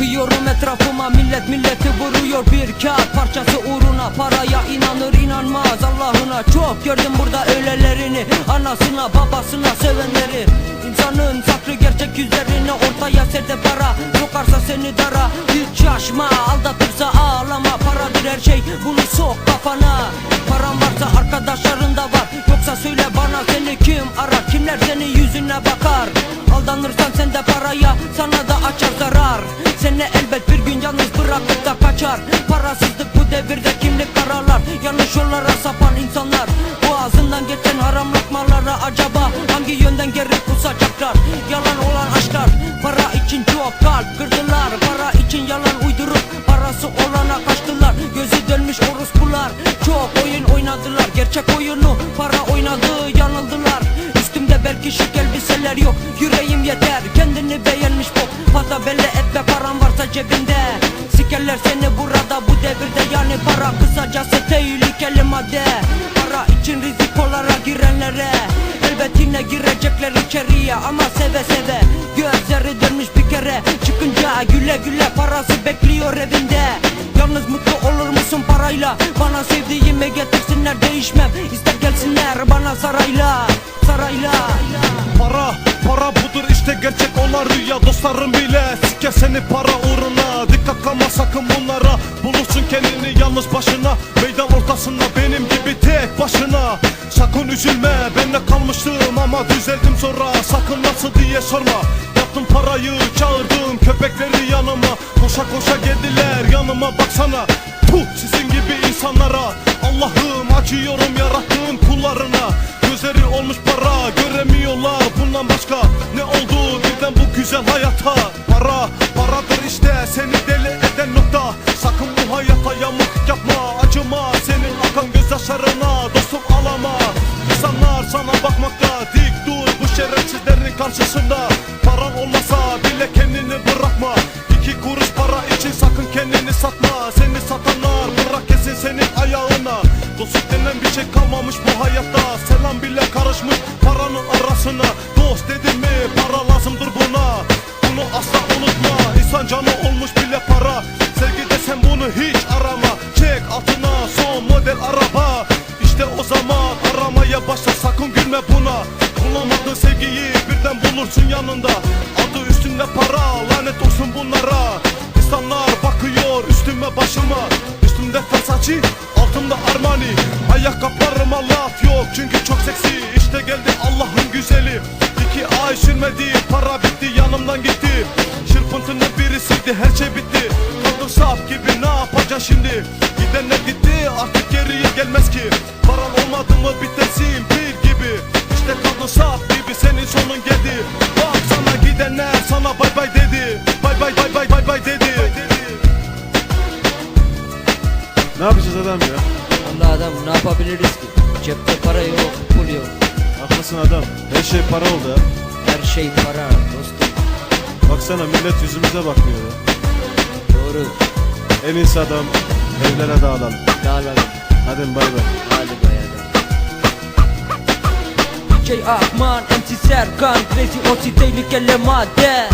Bakıyorum etrafıma millet milleti vuruyor. Bir kağıt parçası uğruna paraya inanır inanmaz. Allah'ına çok gördüm burada öylelerini Anasına babasına sevenleri. İnsanın saklı gerçek yüzlerini ortaya serde para. Sokarsa seni dara. Hiç şaşma Aldatırsa ağlama. Paradır her şey. Bunu sok kafana. Param varsa arkadaşların da var. Yoksa söyle bana seni kim arar? Kimler senin yüzüne bakar? Aldanırsan sen de paraya sana da açar zarar Seni elbet bir gün yalnız bırakıp da kaçar. Parasızlık bu devirde kimlik karalar Yanlış yollara sapan insanlar. Boğazından geçen haram lokmalara acaba Hangi yönden geri kusacaklar? Yalan olan aşklar Para için çok kalp kırdılar. Para için yalan uydurup Parası olana kaçtılar. Gözü dönmüş orospular Çok oyun oynadılar. Gerçek oyunu para oynadı yanıldılar. Üstümde belki şık elbiseler yok. Yüreğim yeter kendini beğenmiş bu Fazla belli etme param cebinde. Sikerler seni burada bu devirde Yani para kısacası tehlikeli madde. Para için rizikolara girenlere Elbet yine girecekler içeriye. Ama seve seve Gözleri dönmüş bir kere Çıkınca güle güle parası bekliyor evinde. Yalnız mutlu olur musun parayla? Bana sevdiğimi getirsinler değişmem. İster gelsinler bana sarayla Sarayla. Para, para budur işte gerçek olan rüya. Dostlarım bile siker seni para uğruna. Dikkat kalma sakın bunlara. Bulursun kendini yalnız başına. Meydan ortasında benim gibi tek başına. Sakın üzülme ben de kalmıştım ama düzeldim sonra. Sakın nasıl diye sorma. Yaptım parayı çağırdım köpekleri yanıma. Koşa koşa geldiler yanıma baksana. Puh sizin gibi insanlara. Allah'ım acıyorum yarattığın kullarına. Gözleri olmuş para göremiyorlar güzel hayata Para paradır işte. Seni deli eden nokta. Sakın bu hayata yamuk yapma. Acıma Senin akan gözyaşlarına dostum alama İnsanlar sana bakmakta. Dik dur bu şerefsizlerin karşısında. Paran olmasa bile kendini bırakma. İki kuruş para için sakın kendini satma. Seni satanlar bırak kesin senin ayağına. Dostluk denen bir şey kalmamış bu hayatta. Selam bile karışmış paranın arasına. Dost dedim canı olmuş bile para. Sevgi desen bunu hiç arama. Çek altına son model araba. İşte o zaman aramaya başla sakın gülme buna. Bulamadığın sevgiyi birden bulursun yanında. Adı üstünde para lanet olsun bunlara. İnsanlar bakıyor üstüme başıma. Üstümde Versace altımda Armani. Ayakkabılarıma laf yok çünkü çok seksi. İşte geldi Allah'ın güzeli. İki ay sürmedi birisiydi her şey bitti. Kaldım saf gibi ne yapacaksın şimdi? Gidenler gitti artık geriye gelmez ki. Paran olmadı mı bitersin bir gibi. İşte kaldın saf gibi senin sonun geldi. Bak sana gidenler sana bay bay dedi. Bay bay bay bay bay bay dedi. Ne yapacağız adam ya? Allah adam ne yapabiliriz ki? Cepte para yok pul yok. Haklısın adam. Her şey para oldu ya. Her şey para dostum Baksana millet yüzümüze bakmıyor ya. Doğru En iyisi adam evlere dağılalım. Dağılalım Hadi bay bay. Hadi bayağı Şey Akman MC Serkan Crazy Osi tehlikeli madde